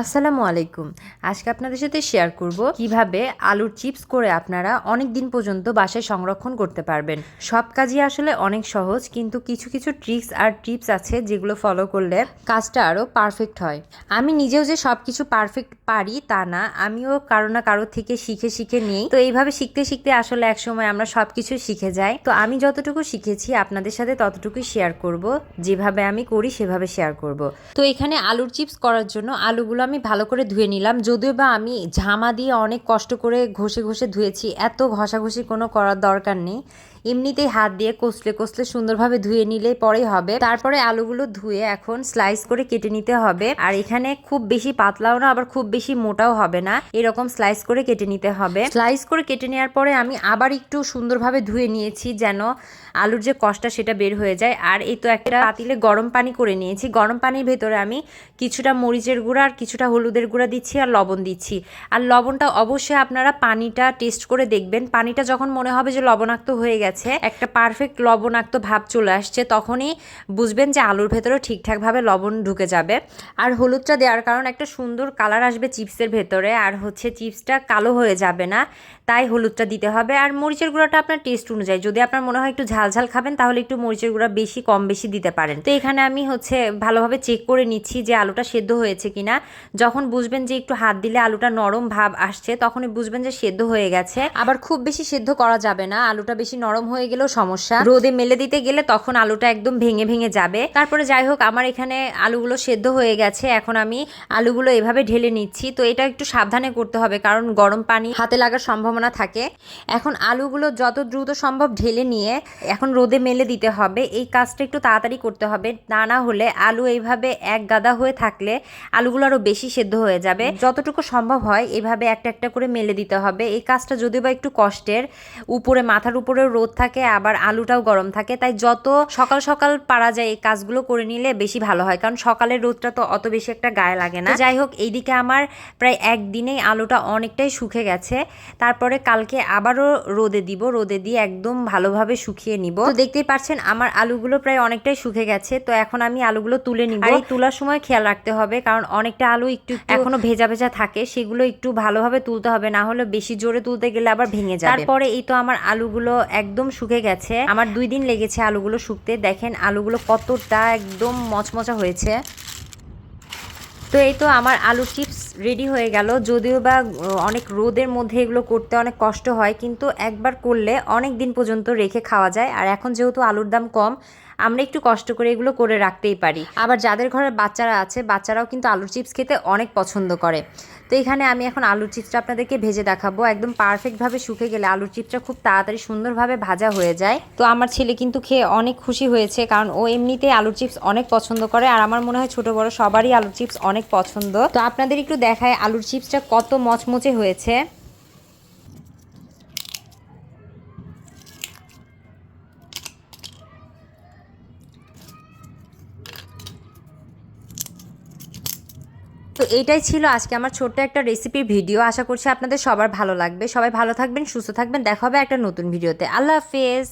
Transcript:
আসসালামু আলাইকুম। আজকে আপনাদের সাথে শেয়ার করব কীভাবে আলুর চিপস করে আপনারা অনেক দিন পর্যন্ত বাসায় সংরক্ষণ করতে পারবেন। সব কাজই আসলে অনেক সহজ, কিন্তু কিছু কিছু ট্রিক্স আর টিপস আছে যেগুলো ফলো করলে কাজটা আরও পারফেক্ট হয়। আমি নিজেও যে সব কিছু পারফেক্ট পারি তা না, আমিও কারও না কারও থেকে শিখে শিখে নিই। তো এইভাবে শিখতে শিখতে আসলে একসময় আমরা সব কিছু শিখে যাই। তো আমি যতটুকু শিখেছি আপনাদের সাথে ততটুকুই শেয়ার করব। যেভাবে আমি করি সেভাবে শেয়ার করব। তো এখানে আলুর চিপস করার জন্য আলুগুলো আমি ভালো করে ধুয়ে নিলাম। যদিও বা আমি ঝামা দিয়ে অনেক কষ্ট করে ঘষে ঘষে ধুয়েছি, এত ঘষাঘষি কোনো করার দরকার নেই। এমনিতেই হাত দিয়ে কষলে কষলে সুন্দরভাবে ধুয়ে নিলে পরেই হবে। তারপরে আলুগুলো ধুয়ে এখন স্লাইস করে কেটে নিতে হবে। আর এখানে খুব বেশি পাতলাও না, আবার খুব বেশি মোটাও হবে না। এরকম স্লাইস করে কেটে নিতে হবে। স্লাইস করে কেটে নেওয়ার পরে আমি আবার একটু সুন্দরভাবে ধুয়ে নিয়েছি যেন আলুর যে কষটা সেটা বের হয়ে যায়। আর এই তো একটা পাতিলে গরম পানি করে নিয়েছি। গরম পানির ভেতরে আমি কিছুটা মরিচের গুঁড়া আর কিছুটা হলুদের গুঁড়া দিচ্ছি আর লবণ দিচ্ছি। আর লবণটা অবশ্যই আপনারা পানিটা টেস্ট করে দেখবেন। পানিটা যখন মনে হবে যে লবণাক্ত হয়ে গেছে, একটা পারফেক্ট লবণাক্ত ভাব চলে আসছে, তখনই বুঝবেন যে আলুর ভেতরে ঠিকঠাকভাবে লবণ ঢুকে যাবে। আর হলুদটা দেওয়ার কারণ একটা সুন্দর কালার আসবে চিপসের ভেতরে, আর হচ্ছে চিপসটা কালো হয়ে যাবে না, তাই হলুদটা দিতে হবে। আর মরিচের গুঁড়াটা আপনার টেস্ট অনুযায়ী, যদি আপনার মনে হয় একটু ঝাল ঝাল খাবেন, তাহলে একটু মরিচের গুঁড়া বেশি কম বেশি দিতে পারেন। তো এখানে আমি হচ্ছে ভালোভাবে চেক করে নিচ্ছি যে আলুটা সেদ্ধ হয়েছে কিনা। যখন বুঝবেন যে একটু হাত দিলে আলুটা নরম ভাব আসছে তখনই বুঝবেন যে সেদ্ধ হয়ে গেছে। আবার খুব বেশি সেদ্ধ করা যাবে না আলুটা বেশি নরম হয়ে গেলেও সমস্যা। রোদে মেলে দিতে গেলে তখন আলুটা একদম ভেঙে ভেঙে যাবে। তারপরে যাই হোক আমার এখানে আলুগুলো সেদ্ধ হয়ে গেছে এখন আমি আলুগুলো এভাবে ঢেলে নিচ্ছি। তো এটা একটু সাবধানে করতে হবে কারণ গরম পানি হাতে লাগার সম্ভাবনা থাকে। এখন আলুগুলো যত দ্রুত সম্ভব ঢেলে নিয়ে এখন রোদে মেলে দিতে হবে। এই কাজটা একটু তাড়াতাড়ি করতে হবে। তা না হলে আলু এইভাবে এক গাদা হয়ে থাকলে আলুগুলো আরও বেশি সেদ্ধ হয়ে যাবে। যতটুকু সম্ভব হয় এভাবে একটা একটা করে মেলে দিতে হবে। এই কাজটা যদিও বা একটু কষ্টের উপরে মাথার উপরেও রোদ থাকে আবার আলুটাও গরম থাকে তাই যত সকাল সকাল পারা যায় এই কাজগুলো করে নিলে বেশি ভালো হয় কারণ সকালের রোদটা তো অত বেশি একটা গায়ে লাগে না। যাই হোক এইদিকে আমার প্রায় একদিনেই আলুটা অনেকটাই শুকে গেছে। তারপরে কালকে আবারও রোদে দিব রোদে দিয়ে একদম ভালোভাবে শুকিয়ে নিব। তো দেখতেই পাচ্ছেন আমার আলুগুলো প্রায় অনেকটাই শুকে গেছে তো এখন আমি আলুগুলো তুলে নিব। আর এই তোলার সময় খেয়াল রাখতে হবে কারণ অনেকটা আলু একটু এখনও ভেজা ভেজা থাকে সেগুলো একটু ভালোভাবে তুলতে হবে না হলে বেশি জোরে তুলতে গেলে আবার ভেঙে যাবে। তারপরে এই তো আমার আলুগুলো একদম শুকে গেছে। আমার দুই দিন লেগেছে আলুগুলো শুকতে। দেখেন আলুগুলো কতটা একদম মচমচা হয়েছে। তো এই তো আমার আলু চিপস রেডি হয়ে গেল। যদিও বা অনেক রোদের মধ্যে এগুলো করতে অনেক কষ্ট হয়, কিন্তু একবার করলে অনেক দিন পর্যন্ত রেখে খাওয়া যায়। আর এখন যেহেতু আলুর দাম কম, আমরা একটু কষ্ট করে এগুলো করে রাখতেই পারি। আবার যাদের ঘরে বাচ্চারা আছে, বাচ্চারাও কিন্তু আলুর চিপস খেতে অনেক পছন্দ করে। তো এখানে আমি এখন আলুর চিপসটা আপনাদেরকে ভেজে দেখাবো। একদম পারফেক্টভাবে শুকে গেলে আলুর চিপসটা খুব তাড়াতাড়ি সুন্দরভাবে ভাজা হয়ে যায়। তো আমার ছেলে কিন্তু খেয়ে অনেক খুশি হয়েছে, কারণ ও এমনিতেই আলুর চিপস অনেক পছন্দ করে। আর আমার মনে হয় ছোট বড় সবারই আলুর চিপস অনেক পছন্দ। তো আপনাদের একটু দেখায় আলুর চিপসটা কত মচমচে হয়েছে। তো এটাই ছিল আজকে আমার ছোট্ট একটা রেসিপির ভিডিও আশা করছি আপনাদের সবার ভালো লাগবে। সবাই ভালো থাকবেন, সুস্থ থাকবেন। দেখা হবে একটা নতুন ভিডিওতে আল্লাহ হাফেজ।